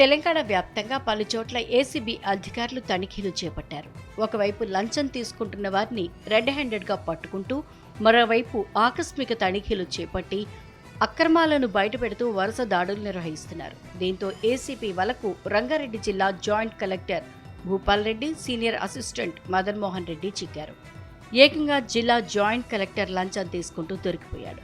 తెలంగాణ వ్యాప్తంగా పలుచోట్ల ఏసీబీ అధికారులు తనిఖీలు చేపట్టారు. ఒకవైపు లంచం తీసుకుంటున్న వారిని రెడ్ హ్యాండెడ్గా పట్టుకుంటూ మరోవైపు ఆకస్మిక తనిఖీలు చేపట్టి అక్రమాలను బయటపెడుతూ వరుస దాడులు నిర్వహిస్తున్నారు. దీంతో ఏసీపీ వలకు రంగారెడ్డి జిల్లా joint collector Bhupal Reddy senior assistant Madanmohan Reddy చిక్కారు. ఏకంగా జిల్లా జాయింట్ కలెక్టర్ లంచం తీసుకుంటూ దొరికిపోయాడు.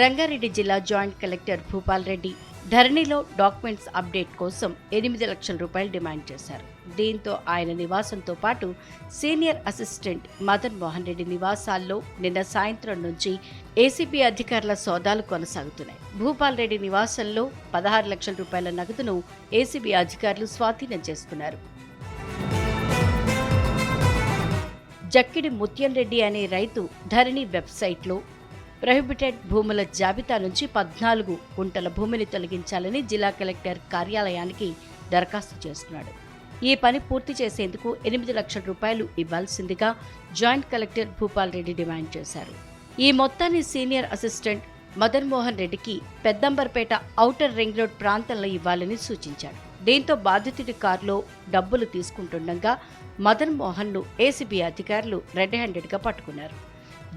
రంగారెడ్డి జిల్లా జాయింట్ కలెక్టర్ భూపాల్ రెడ్డి ధరణిలో డాక్యుమెంట్స్ అప్డేట్ కోసం ఎనిమిది లక్షల రూపాయలు డిమాండ్ చేశారు. దీంతో ఆయన నివాసంతో పాటు సీనియర్ అసిస్టెంట్ మదన్ మోహన్ రెడ్డి నివాసాల్లో నిన్న సాయంత్రం నుంచి ఏసీబీ అధికారుల సోదాలు కొనసాగుతున్నాయి. భూపాల్ రెడ్డి నివాసంలో పదహారు లక్షల రూపాయల నగదును ఏసీబీ అధికారులు స్వాధీనం చేసుకున్నారు. జక్కిడి ముత్యం రెడ్డి అనే రైతు ధరణి వెబ్సైట్లో ప్రొహిబిటెడ్ భూముల జాబితా నుంచి పద్నాలుగు గుంటల భూమిని తొలగించాలని జిల్లా కలెక్టర్ కార్యాలయానికి దరఖాస్తు చేస్తున్నాడు. ఈ పని పూర్తి చేసేందుకు ఎనిమిది లక్షల రూపాయలు ఇవ్వాల్సిందిగా joint collector Bhupal Reddy demand చేశారు. ఈ మొత్తాన్ని సీనియర్ అసిస్టెంట్ మదన్ మోహన్ రెడ్డికి పెద్దంబర్పేట ఔటర్ రింగ్ రోడ్ ప్రాంతంలో ఇవ్వాలని సూచించాడు. దీంతో బాధితుడి కారులో డబ్బులు తీసుకుంటుండగా మదన్ మోహన్ను ఏసీబీ అధికారులు రెడ్ హ్యాండెడ్గా పట్టుకున్నారు.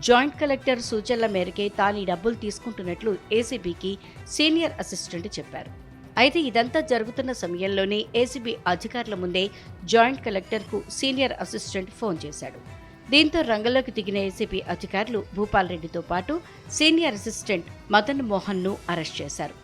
జాయింట్ కలెక్టర్ సూచనల మేరకే తాను ఈ డబ్బులు తీసుకుంటున్నట్లు ఏసీబీకి సీనియర్ అసిస్టెంట్ చెప్పారు. అయితే ఇదంతా జరుగుతున్న సమయంలోనే ఏసీబీ అధికారుల ముందే జాయింట్ కలెక్టర్కు సీనియర్ అసిస్టెంట్ ఫోన్ చేశాడు. దీంతో రంగంలోకి దిగిన ఏసీబీ అధికారులు భూపాల్ రెడ్డితో పాటు సీనియర్ అసిస్టెంట్ మదన్ మోహన్ను అరెస్ట్ చేశారు.